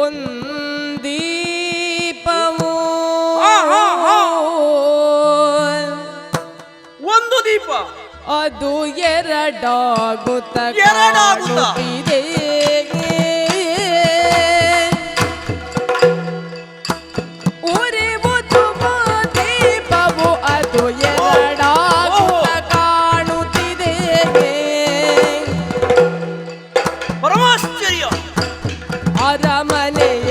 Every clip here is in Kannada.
ಒಂದೀಪವು. ಒಂದು ದೀಪ. ಅದು ಎರಡಾಗುತ್ತ ಎರಡಾಗುತ್ತಿದೆ ಅರಮನೆಯೆಲ್ಲವ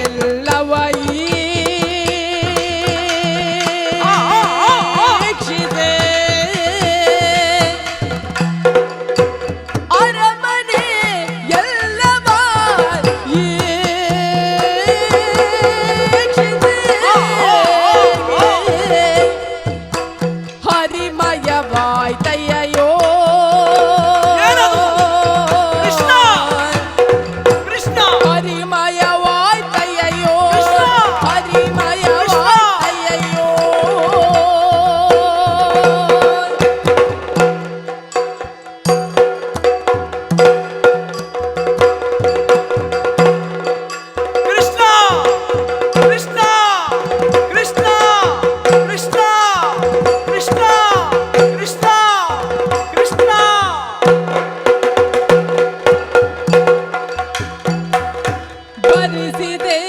খুশিতে